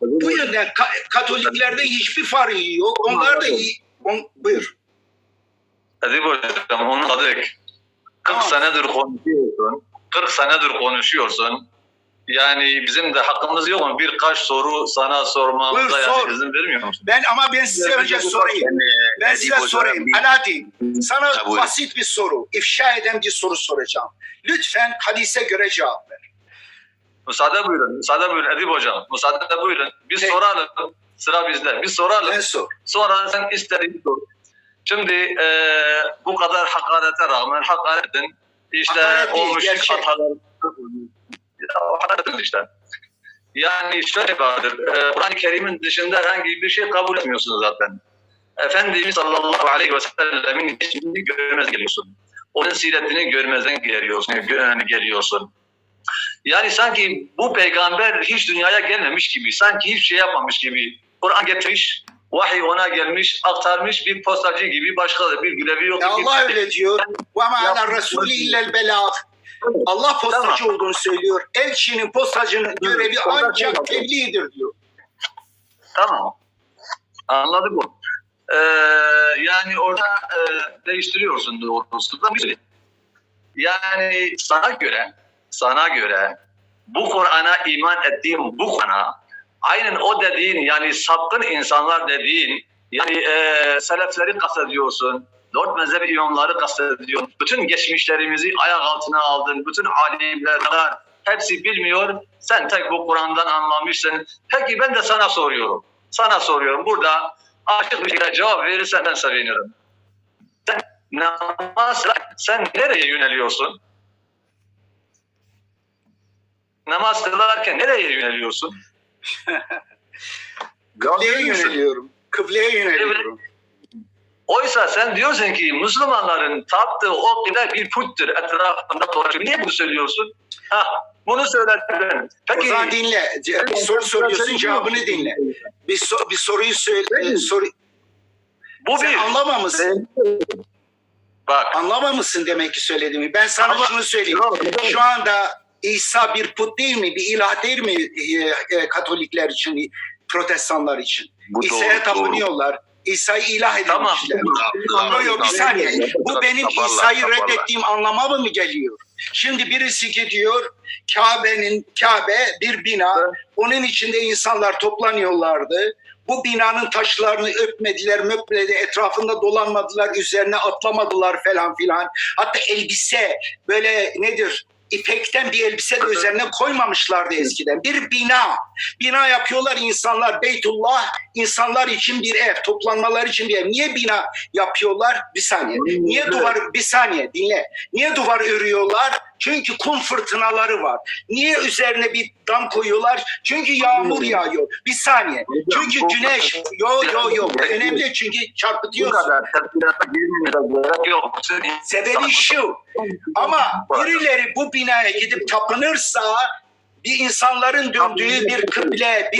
bağlı. Bu yüzden ka- Katoliklerde hiçbir farkı yok. Onlar da iyi. On, buyur. Edip hocam anladık. 40 Tamam. senedir konuşuyorsun. 40 senedir konuşuyorsun. Yani bizim de hakkımız yok mu? Birkaç soru sana sormamıza Buyur, yani sor. izin vermiyor musun? Ben ama ben size önce sorayım. Ben size sorayım. Alaaddin, sana Tabii. basit bir soru, ifşa eden bir soru soracağım. Lütfen hadise göre cevap ver. Müsaade buyurun. Müsaade buyurun Edip hocam. Müsaade buyurun. Bir Peki. soralım. Sıra bizde. Bir soralım. Ben sor. Sonra sen istediğin sor. Şimdi eee, bu kadar hakarete rağmen hakaretin işte Hakaret olmuş hatalar Ya, hakaret işte. Yani şöyle vardır. eee, Kur'an-ı Kerim'in dışında herhangi bir şey kabul etmiyorsun zaten. Efendimiz sallallahu aleyhi ve sellemin ismini görmez geliyorsun. Onun siretini görmezden geliyorsun. Yani geliyorsun. Yani sanki bu peygamber hiç dünyaya gelmemiş gibi, sanki hiçbir şey yapmamış gibi. Kur'an getirmiş, vahiy ona gelmiş, aktarmış bir postacı gibi başka bir görevi yok. Ya Allah öyle diyor. Ve ma ala Yapma. rasulü illel belâh. Allah postacı Tamam. olduğunu söylüyor. Elçinin, postacının görevi ancak tebliğdir diyor. Tamam. Anladık bu. Ee, yani orada e, değiştiriyorsun doğrusu da. Yani sana göre, sana göre bu Kur'an'a iman ettiğim bu Kur'an'a aynen o dediğin yani sapkın insanlar dediğin yani e, selefleri kastediyorsun. Dört mezhep imamları kastediyorsun. Bütün geçmişlerimizi ayak altına aldın. Bütün alimler hepsi bilmiyor. Sen tek bu Kur'an'dan anlamışsın. Peki ben de sana soruyorum. Sana soruyorum. Burada açık bir şekilde cevap verirsen ben sevinirim. Sen namaz sen nereye yöneliyorsun? Namaz kılarken nereye yöneliyorsun? Kıbleye yöneliyorum. Kıbleye yöneliyorum. Oysa sen diyorsun ki Müslümanların taptığı o kıble bir puttur etrafında dolaşıyor. Niye bunu söylüyorsun? Ha, bunu söyledin. O Peki zaman dinle. Bir soru soruyorsun cevabını dinle. Bir, so- bir soruyu söyle. e, soru bu Sen bir. anlamamışsın. Bak. Anlamamışsın demek ki söylediğimi. Ben sana Ama- şunu söyleyeyim. Şu anda İsa bir put değil mi? Bir ilah değil mi e, e, Katolikler için, Protestanlar için? Bu İsa'ya doğru, tapınıyorlar. İsa'yı ilah edilmişler. Tamam, Yok yok bir saniye. Bu benim İsa'yı reddettiğim anlama mı geliyor? Şimdi birisi gidiyor Kabe'nin Kabe bir bina. Onun içinde insanlar toplanıyorlardı. Bu binanın taşlarını öpmediler, möpledi, etrafında dolanmadılar, üzerine atlamadılar falan filan. Hatta elbise böyle nedir? İpekten bir elbise de üzerine koymamışlardı eskiden. Bir bina. Bina yapıyorlar insanlar. Beytullah insanlar için bir ev. Toplanmalar için bir ev. Niye bina yapıyorlar? Bir saniye. Niye duvar? Bir saniye dinle. Niye duvar örüyorlar? Çünkü kum fırtınaları var. Niye üzerine bir dam koyuyorlar? Çünkü yağmur yağıyor. Bir saniye. Çünkü güneş. Yo yo yo. Önemli çünkü Bu çarpıtıyorsun. Sebebi şu. Ama birileri bu binaya gidip tapınırsa bir insanların döndüğü bir kıble,